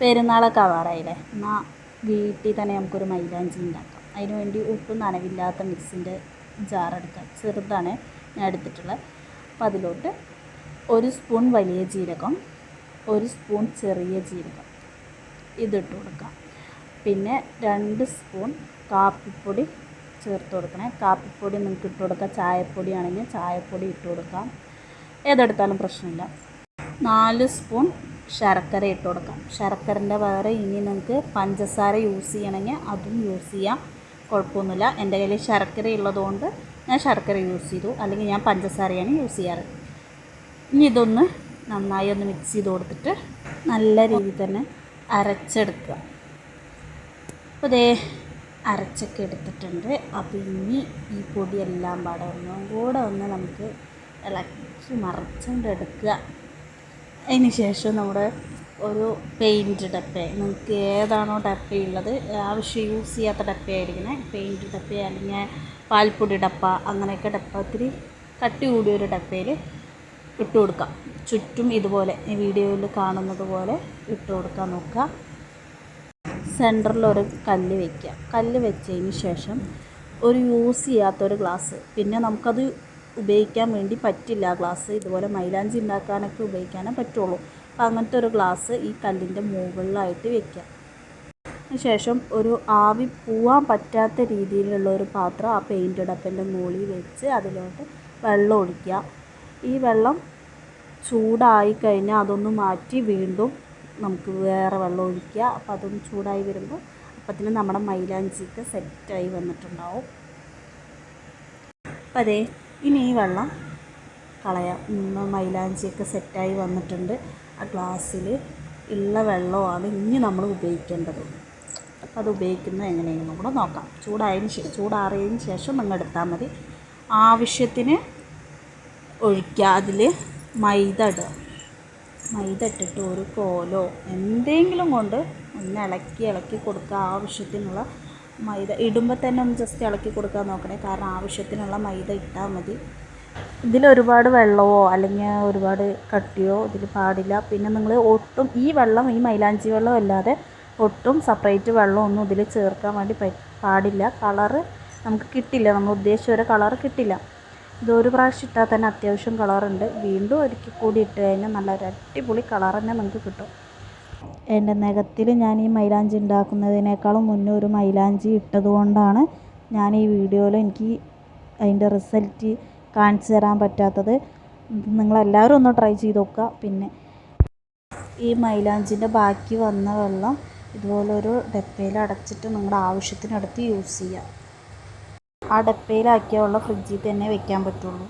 പെരുന്നാളൊക്കെ ആവാറായില്ലേ? എന്നാൽ വീട്ടിൽ തന്നെ നമുക്കൊരു മൈലാഞ്ചി ഉണ്ടാക്കാം. അതിന് വേണ്ടി ഒട്ടും നനവില്ലാത്ത മിക്സിന്റെ ജാറെടുക്കാം ചെറുതാണ് ഞാൻ എടുത്തിട്ടുള്ളത്. അപ്പോൾ അതിലോട്ട് ഒരു സ്പൂൺ വലിയ ജീരകം ഒരു സ്പൂൺ ചെറിയ ജീരകം ഇതിട്ട് കൊടുക്കാം. പിന്നെ രണ്ട് സ്പൂൺ കാപ്പിപ്പൊടി ചേർത്ത് കൊടുക്കണേ. കാപ്പിപ്പൊടി നിങ്ങൾക്ക് ഇട്ട് കൊടുക്കാം. ചായപ്പൊടി ആണെങ്കിൽ ചായപ്പൊടി ഇട്ട് കൊടുക്കാം. ഏതെടുത്താലും പ്രശ്നമില്ല. നാല് സ്പൂൺ ശർക്കര ഇട്ട് കൊടുക്കാം. ശർക്കരന്റെ പകരം ഇനി നിങ്ങൾക്ക് പഞ്ചസാര യൂസ് ചെയ്യണമെങ്കിൽ അതും യൂസ് ചെയ്യാം. കുഴപ്പമൊന്നുമില്ല. എന്റെ കയ്യിൽ ശർക്കര ഉള്ളതുകൊണ്ട് ഞാൻ ശർക്കര യൂസ് ചെയ്തു. അല്ലെങ്കിൽ ഞാൻ പഞ്ചസാരയാണ് യൂസ് ചെയ്യാറ്. ഇനി ഇതൊന്ന് നന്നായി ഒന്ന് മിക്സ് ചെയ്ത് കൊടുത്തിട്ട് നല്ല രീതിയിൽ തന്നെ അരച്ചെടുക്കുക. അപ്പോൾ ഇതേ അരച്ചൊക്കെ എടുത്തിട്ടുണ്ട്. അപ്പോൾ ഇനി ഈ പൊടിയെല്ലാം പാടെ ഒന്നും കൂടെ ഒന്ന് നമുക്ക് ഇളക്കി മറച്ചുകൊണ്ട് എടുക്കുക. അതിന് ശേഷം നമ്മുടെ ഒരു പെയിന്റ് ഡപ്പ നിങ്ങൾക്ക് ഏതാണോ ഡപ്പ ഉള്ളത് ആവശ്യം യൂസ് ചെയ്യാത്ത ഡപ്പ ആയിരിക്കണേ. പെയിന്റ് ഡപ്പ അല്ലെങ്കിൽ പാൽപ്പൊടി ഡപ്പ അങ്ങനെയൊക്കെ ഡപ്പ ഒത്തിരി കട്ടി കൂടിയൊരു ഡപ്പയിൽ ഇട്ട് കൊടുക്കാം. ചുറ്റും ഇതുപോലെ വീഡിയോയിൽ കാണുന്നത് പോലെ ഇട്ട് കൊടുക്കാൻ നോക്കുക. സെന്ററിൽ ഒരു കല്ല് വയ്ക്കുക കല്ല് വെച്ചതിന് ശേഷം ഒരു യൂസ് ചെയ്യാത്തൊരു ഗ്ലാസ് പിന്നെ നമുക്കത് ഉപയോഗിക്കാൻ വേണ്ടി പറ്റില്ല. ആ ഗ്ലാസ് ഇതുപോലെ മൈലാഞ്ചി ഉണ്ടാക്കാനൊക്കെ ഉപയോഗിക്കാനേ പറ്റുള്ളൂ. അപ്പം അങ്ങനത്തെ ഒരു ഗ്ലാസ് ഈ കല്ലിന്റെ മുകളിലായിട്ട് വെക്കുക. ശേഷം ഒരു ആവി പോവാൻ പറ്റാത്ത രീതിയിലുള്ള ഒരു പാത്രം ആ പെയിന്റ് അടപ്പിന്റെ മുകളിൽ വെച്ച് അതിലോട്ട് വെള്ളം ഒഴിക്കുക. ഈ വെള്ളം ചൂടായി കഴിഞ്ഞാൽ അതൊന്ന് മാറ്റി വീണ്ടും നമുക്ക് വേറെ വെള്ളം ഒഴിക്കുക. അപ്പോൾ അതൊന്ന് ചൂടായി വരുമ്പോൾ അപ്പത്തിന് നമ്മുടെ മൈലാഞ്ചിക്ക് സെറ്റായി വന്നിട്ടുണ്ടാവും. അപ്പം അതേ ഇനി ഈ വെള്ളം കളയാം. മൈലാഞ്ചിയൊക്കെ സെറ്റായി വന്നിട്ടുണ്ട്. ആ ഗ്ലാസ്സിൽ ഉള്ള വെള്ളമാണ് ഇനി നമ്മൾ ഉപയോഗിക്കേണ്ടത്. അപ്പോൾ അത് ഉപയോഗിക്കുന്നത് എങ്ങനെയാണെന്ന് കൂടെ നോക്കാം. ചൂടായതിന് ശേഷം ചൂടാറിയതിന് ശേഷം നിങ്ങൾ എടുത്താൽ മതി. ആവശ്യത്തിന് ഒഴിക്കുക. അതിൽ മൈദ ഇടുക. മൈദ ഇട്ടിട്ട് ഒരു കോലോ എന്തെങ്കിലും കൊണ്ട് ഒന്ന് ഇളക്കി ഇളക്കി കൊടുക്കുക. ആവശ്യത്തിനുള്ള മൈദ ഇടുമ്പോൾ തന്നെ ഒന്ന് ജസ്റ്റ് ഇളക്കി കൊടുക്കാൻ നോക്കണേ. കാരണം ആവശ്യത്തിനുള്ള മൈദ ഇട്ടാൽ മതി. ഇതിൽ ഒരുപാട് വെള്ളമോ അല്ലെങ്കിൽ ഒരുപാട് കട്ടിയോ ഇതിൽ പാടില്ല. പിന്നെ നിങ്ങൾ ഒട്ടും ഈ വെള്ളം ഈ മൈലാഞ്ചി വെള്ളം അല്ലാതെ ഒട്ടും സെപ്പറേറ്റ് വെള്ളമൊന്നും ഇതിൽ ചേർക്കാൻ വേണ്ടി പാടില്ല. കളറ് നമുക്ക് കിട്ടില്ല. നമ്മൾ ഉദ്ദേശിച്ച ഒരു കളർ കിട്ടില്ല. ഇതൊരു പ്രാവശ്യം ഇട്ടാൽ തന്നെ അത്യാവശ്യം കളറുണ്ട് വീണ്ടും ഒരിക്കൽ കൂടി ഇട്ട് കഴിഞ്ഞാൽ നല്ല ഒരു അടിപൊളി കളർ തന്നെ നിങ്ങൾക്ക് കിട്ടും. എന്റെ നഖത്തിൽ ഞാൻ ഈ മൈലാഞ്ചി ഉണ്ടാക്കുന്നതിനേക്കാളും മുന്നേ ഒരു മൈലാഞ്ചി ഇട്ടത് കൊണ്ടാണ് ഞാൻ ഈ വീഡിയോയിൽ എനിക്ക് അതിന്റെ റിസൾട്ട് കാണിച്ചു തരാൻ പറ്റാത്തത്. നിങ്ങളെല്ലാവരും ഒന്ന് ട്രൈ ചെയ്ത് നോക്കുക. പിന്നെ ഈ മൈലാഞ്ചിന്റെ ബാക്കി വന്ന വെള്ളം ഇതുപോലൊരു ഡപ്പയിൽ അടച്ചിട്ട് നിങ്ങളുടെ ആവശ്യത്തിനടുത്ത് യൂസ് ചെയ്യുക ആ ഡപ്പയിലാക്കിയ വെള്ളം ഫ്രിഡ്ജിൽ തന്നെ വെക്കാൻ പറ്റുള്ളൂ.